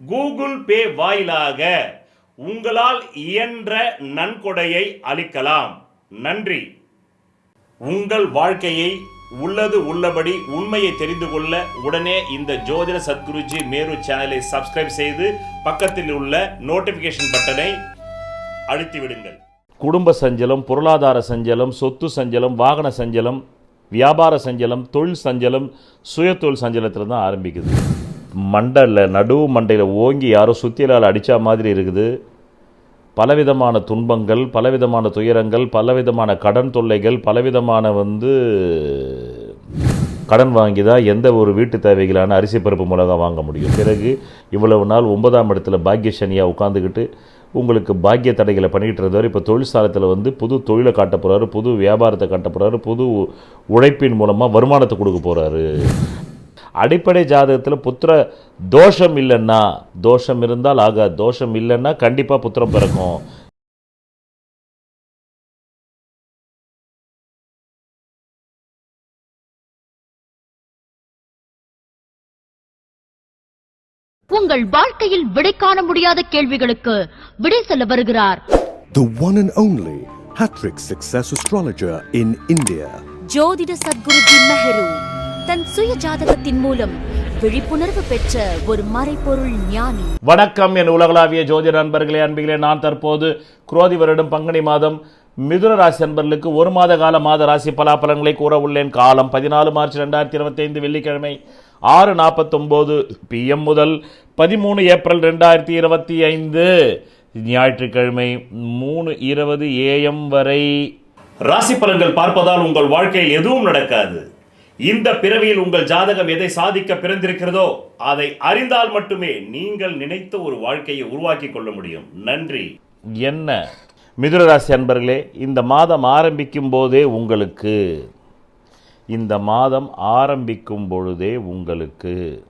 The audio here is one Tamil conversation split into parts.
கூகுள் பே வாயிலாக உங்களால் இயன்ற நன்கொடையை அளிக்கலாம். நன்றி. உங்கள் வாழ்க்கையை உள்ளது உள்ளபடி உண்மையை தெரிந்து கொள்ள உடனே இந்த ஜோதிட சத்குருஜி மேரு சேனலை சப்ஸ்கிரைப் செய்து பக்கத்தில் உள்ள நோட்டிபிகேஷன் பட்டனை அழுத்தி விடுங்கள் குடும்ப சஞ்சலம் பொருளாதார சஞ்சலம் சொத்து சஞ்சலம் வாகன சஞ்சலம் வியாபார சஞ்சலம் தொழில் சஞ்சலம் சுயதொழில் சஞ்சலத்தில் தான் ஆரம்பிக்குது. மண்டல நடுவு மண்டையில் ஓங்கி யாரோ சுத்தியலால் அடித்தா மாதிரி இருக்குது. பலவிதமான துன்பங்கள் பலவிதமான துயரங்கள் பலவிதமான கடன் தொல்லைகள் பலவிதமான வந்து கடன் வாங்கி தான் எந்த ஒரு வீட்டு தேவைகளான அரிசி பருப்பு மிளகா வாங்க முடியும். பிறகு இவ்வளவு நாள் ஒன்பதாம் இடத்துல பாக்கியசனியாக உட்காந்துக்கிட்டு உங்களுக்கு பாக்கிய தடைகளை பண்ணிக்கிட்டு இருந்தவர் இப்போ தொழிற்சாலத்தில் வந்து புது தொழிலை காட்ட போகிறாரு புது வியாபாரத்தை காட்ட போகிறாரு புது உழைப்பின் மூலமாக வருமானத்தை கொடுக்க போகிறாரு அடிப்படை ஜாதகத்தில் புத்திர தோஷம் இல்லைன்னா தோஷம் இருந்தால் ஆகாது தோஷம் இல்லைன்னா கண்டிப்பாக புத்திரம் பிறக்கும். உங்கள் வாழ்க்கையில் விடை காண முடியாத கேள்விகளுக்கு விடை சொல்ல வருகிறார். The one and only Hattrick Success Astrologer in India. ஜோதிட சத்குருஜி மெஹரு. தன் சுய ஜாதகத்தின் மூலம் விழிப்புணர்வு பெற்ற ஒரு மறைபொருள் ஞானி. வணக்கம் என் உலகளாவிய ஜோதிட நண்பர்களே அன்பிகளே நான் தற்போது குரோதி வருடம் பங்குனி மாதம். மிதுன ராசி நண்பர்களுக்கு ஒரு மாத கால மாத ராசி பலாபலன்களை கூற உள்ளேன். காலம் பதினாலு மார்ச் ரெண்டாயிரத்தி இருபத்தைந்து வெள்ளிக்கிழமை ஆறு நாற்பத்தொம்போது பிஎம் முதல் பதிமூணு ஏப்ரல் ரெண்டாயிரத்தி இருபத்தி ஐந்து ஞாயிற்றுக்கிழமை மூணு இருபது ஏஎம் வரை. ராசி பலன்கள் பார்ப்பதால் உங்கள் வாழ்க்கையில் எதுவும் நடக்காது. இந்த பிறவியில் உங்கள் ஜாதகம் எதை சாதிக்க பிறந்திருக்கிறதோ அதை அறிந்தால் மட்டுமே நீங்கள் நினைத்த ஒரு வாழ்க்கையை உருவாக்கி கொள்ள முடியும். நன்றி. என்ன? மிதுனராசி அன்பர்களே இந்த மாதம் ஆரம்பிக்கும் போதே உங்களுக்கு. இந்த மாதம் ஆரம்பிக்கும் பொழுதே உங்களுக்கு.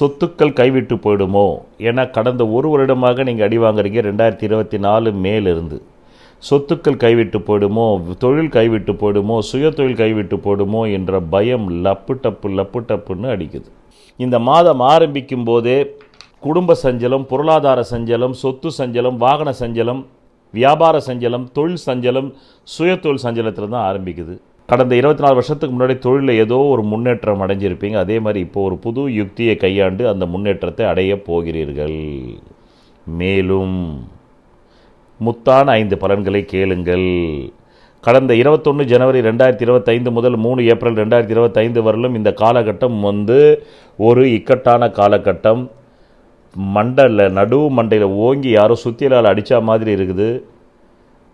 சொத்துக்கள் கைவிட்டு போயிடுமோ? ஏன்னா கடந்த ஒரு வருடமாக நீங்கள் அடி வாங்குறீங்க ரெண்டாயிரத்தி இருபத்தி நாலு மேலிருந்து. சொத்துக்கள் கைவிட்டு போயிடுமோ தொழில் கைவிட்டு போயிடுமோ சுய தொழில் கைவிட்டு போயிடுமோ என்ற பயம் லப்பு டப்பு லப்பு டப்புன்னு அடிக்குது. இந்த மாதம் ஆரம்பிக்கும் போதே குடும்ப சஞ்சலம் பொருளாதார சஞ்சலம் சொத்து சஞ்சலம் வாகன சஞ்சலம் வியாபார சஞ்சலம் தொழில் சஞ்சலம் சுய தொழில் சஞ்சலத்தில் தான் ஆரம்பிக்குது. கடந்த இருபத்தி நாலு வருஷத்துக்கு முன்னாடி தொழிலில் ஏதோ ஒரு முன்னேற்றம் அடைஞ்சிருப்பீங்க. அதே மாதிரி இப்போ ஒரு புது யுக்தியை கையாண்டு அந்த முன்னேற்றத்தை அடையப் போகிறீர்கள். மேலும் முத்தான ஐந்து பலன்களை கேளுங்கள். கடந்த இருபத்தொன்று ஜனவரி ரெண்டாயிரத்தி இருபத்தைந்து முதல் மூணு ஏப்ரல் ரெண்டாயிரத்தி இருபத்தைந்து வரலும் இந்த காலகட்டம் வந்து ஒரு இக்கட்டான காலகட்டம். மண்டலில் நடுவு மண்டையில் ஓங்கி யாரோ சுத்தியலால் அடித்தா மாதிரி இருக்குது.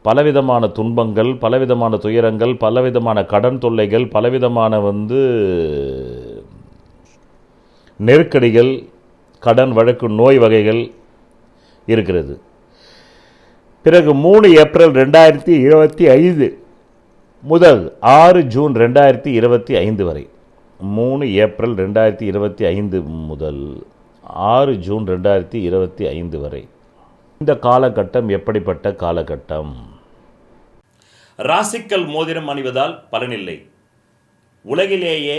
பலவிதமான துன்பங்கள் பலவிதமான துயரங்கள் பலவிதமான கடன் தொல்லைகள் பலவிதமான வந்து நெருக்கடிகள் கடன் வழக்கு நோய் வகைகள் இருக்கிறது. பிறகு மூணு ஏப்ரல் ரெண்டாயிரத்தி இருபத்தி ஐந்து முதல் ஆறு ஜூன் ரெண்டாயிரத்தி இருபத்தி ஐந்து வரை. மூணு ஏப்ரல் ரெண்டாயிரத்தி இருபத்தி ஐந்து முதல் ஆறு ஜூன் ரெண்டாயிரத்தி இருபத்தி ஐந்து வரை. இந்த காலகட்டம் எப்படிப்பட்ட காலகட்டம்? ராசிக்கல் மோதிரம் அணிவதால் பலனில்லை. உலகிலேயே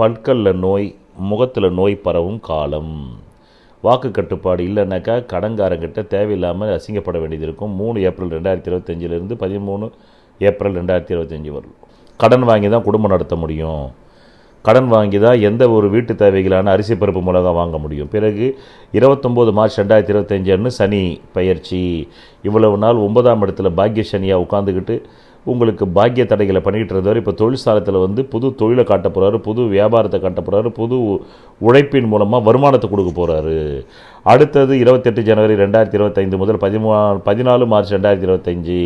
பற்களில் நோய் முகத்தில் நோய் பரவும் காலம். வாக்கு கட்டுப்பாடு இல்லைனாக்கா கடன்காரங்கிட்ட தேவையில்லாமல் அசிங்கப்பட வேண்டியது இருக்கும். மூணு ஏப்ரல் ரெண்டாயிரத்தி இருபத்தஞ்சிலிருந்து பதிமூணு ஏப்ரல் ரெண்டாயிரத்தி இருபத்தஞ்சி வரும். கடன் வாங்கி தான் குடும்பம் நடத்த முடியும். கடன் வாங்கி தான் எந்த ஒரு வீட்டு தேவைகளான அரிசி பருப்பு மிளகா வாங்க முடியும். பிறகு இருபத்தொம்போது மார்ச் ரெண்டாயிரத்தி இருபத்தஞ்சு அன்று சனி பயிற்சி இவ்வளவு நாள் ஒன்பதாம் இடத்துல பாக்கிய சனியாக உட்காந்துக்கிட்டு உங்களுக்கு பாக்கிய தடைகளை பண்ணிக்கிட்டு இருந்தவர். இப்போ தொழிற்சாலத்தில் வந்து புது தொழிலை காட்ட போகிறாரு புது வியாபாரத்தை காட்ட போகிறாரு புது உழைப்பின் மூலமாக வருமானத்தை கொடுக்க போகிறாரு அடுத்தது இருபத்தெட்டு ஜனவரி ரெண்டாயிரத்தி இருபத்தைந்து முதல் பதிமூ பதினாலு மார்ச் ரெண்டாயிரத்தி இருபத்தஞ்சி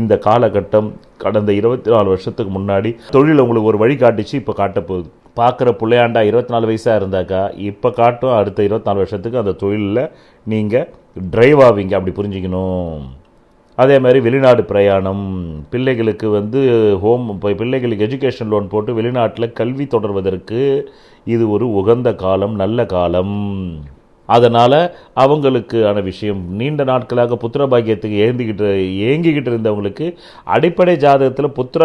இந்த காலகட்டம் கடந்த இருபத்தி நாலு வருஷத்துக்கு முன்னாடி தொழில் உங்களுக்கு ஒரு வழி காட்டிச்சு இப்போ காட்ட போகுது பார்க்குற பிள்ளையாண்டா இருபத்தி நாலு வயசாக இருந்தாக்கா இப்போ காட்டும் அடுத்த இருபத்தி நாலு வருஷத்துக்கு அந்த தொழிலில் நீங்கள் டிரைவ் ஆவீங்க. அப்படி புரிஞ்சுக்கணும். அதே மாதிரி வெளிநாடு பிரயாணம். பிள்ளைகளுக்கு வந்து ஹோம் இப்போ பிள்ளைகளுக்கு எஜுகேஷன் லோன் போட்டு வெளிநாட்டில் கல்வி தொடர்வதற்கு இது ஒரு உகந்த காலம் நல்ல காலம். அதனால் அவங்களுக்கான விஷயம் நீண்ட நாட்களாக புத்திர பாக்கியத்துக்கு ஏந்திக்கிட்டு ஏங்கிக்கிட்டு இருந்தவங்களுக்கு அடிப்படை ஜாதகத்தில் புத்திர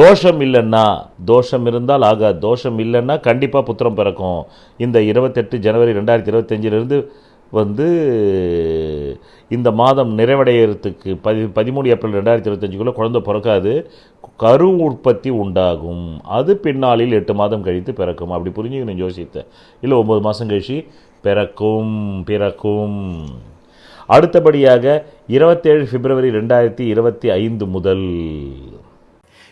தோஷம் இல்லைன்னா தோஷம் இருந்தால் ஆகாது. தோஷம் இல்லைன்னா கண்டிப்பாக புத்திரம் பிறக்கும். இந்த இருபத்தெட்டு ஜனவரி ரெண்டாயிரத்தி இருபத்தஞ்சிலிருந்து வந்து இந்த மாதம் நிறைவடைகிறதுக்கு பதி பதிமூணு ஏப்ரல் ரெண்டாயிரத்தி இருபத்தஞ்சுக்குள்ளே குழந்தை பிறக்காது கரு உற்பத்தி உண்டாகும். அது பின்னாளில் எட்டு மாதம் கழித்து பிறக்கும். அப்படி புரிஞ்சுக்கணும் ஜோசியத்தை. இல்லை ஒம்பது மாதம் கழிச்சு பிறக்கும் பிறக்கும். அடுத்தபடியாக இருபத்தேழு பிப்ரவரி ரெண்டாயிரத்தி இருபத்தி ஐந்து முதல்.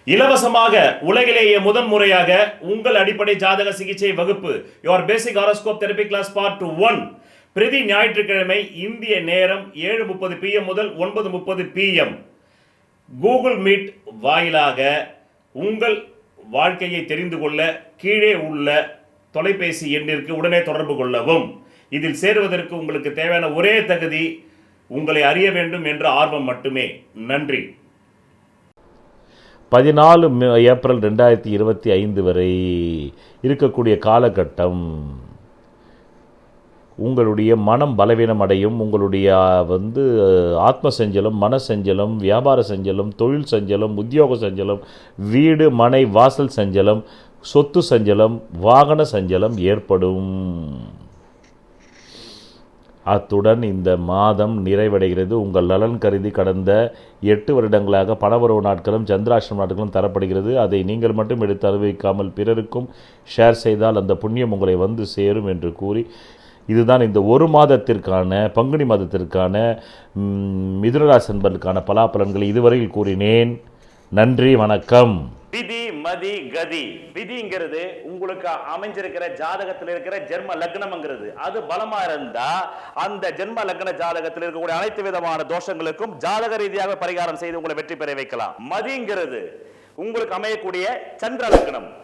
இலவசமாக உலகிலேயே முதன் முறையாக உங்கள் அடிப்படை ஜாதக சிகிச்சை வகுப்பு your basic horoscope therapy class part one பிரதி ஞாயிற்றுக்கிழமை இந்திய நேரம் ஏழு முப்பது பிஎம் முதல் ஒன்பது முப்பது பிஎம் கூகுள் மீட் வாயிலாக உங்கள் வாழ்க்கையை தெரிந்து கொள்ள கீழே உள்ள தொலைபேசி எண்ணிற்கு உடனே தொடர்பு கொள்ளவும். இதில் சேருவதற்கு உங்களுக்கு தேவையான ஒரே தகுதி உங்களை அறிய வேண்டும் என்ற ஆர்வம் மட்டுமே. நன்றி. பதினாலு மே- ஏப்ரல் ரெண்டாயிரத்தி இருபத்தி ஐந்து வரை இருக்கக்கூடிய காலகட்டம். உங்களுடைய மனம் பலவீனம் அடையும் உங்களுடைய வந்து ஆத்ம செஞ்சலம் மன சஞ்சலம் வியாபார செஞ்சலம் தொழில் சஞ்சலம் உத்தியோக சஞ்சலம் வீடு மனை வாசல் சஞ்சலம் சொத்து சஞ்சலம் வாகன சஞ்சலம் ஏற்படும். அத்துடன் இந்த மாதம் நிறைவடைகிறது. உங்கள் நலன் கருதி கடந்த எட்டு வருடங்களாக பணவரவு நாட்களும் சந்திராஷ்டிரம் நாட்களும் தரப்படுகிறது. அதை நீங்கள் மட்டும் எடுத்து அனுபவிக்காமல் பிறருக்கும் ஷேர் செய்தால் அந்த புண்ணியம் உங்களை வந்து சேரும் என்று கூறி இதுதான் இந்த ஒரு மாதத்திற்கான பங்குனி மாதத்திற்கான ம், மிதுனராசி பலாபலன்களை இதுவரையில் கூறினேன். நன்றி வணக்கம். விதி மதி கதி. விதிங்கிறது உங்களுக்கு அமைஞ்சிருக்கிற ஜாதகத்தில் இருக்கிற ஜென்ம லக்னம்ங்கிறது. அது பலமா இருந்தா அந்த ஜென்ம லக்ன ஜாதகத்தில் இருக்கக்கூடிய அனைத்து விதமான தோஷங்களுக்கும் ஜாதக ரீதியாக பரிகாரம் செய்து உங்களை வெற்றி பெற வைக்கலாம். மதிங்கிறது உங்களுக்கு அமையக்கூடிய சந்திர லக்னம்.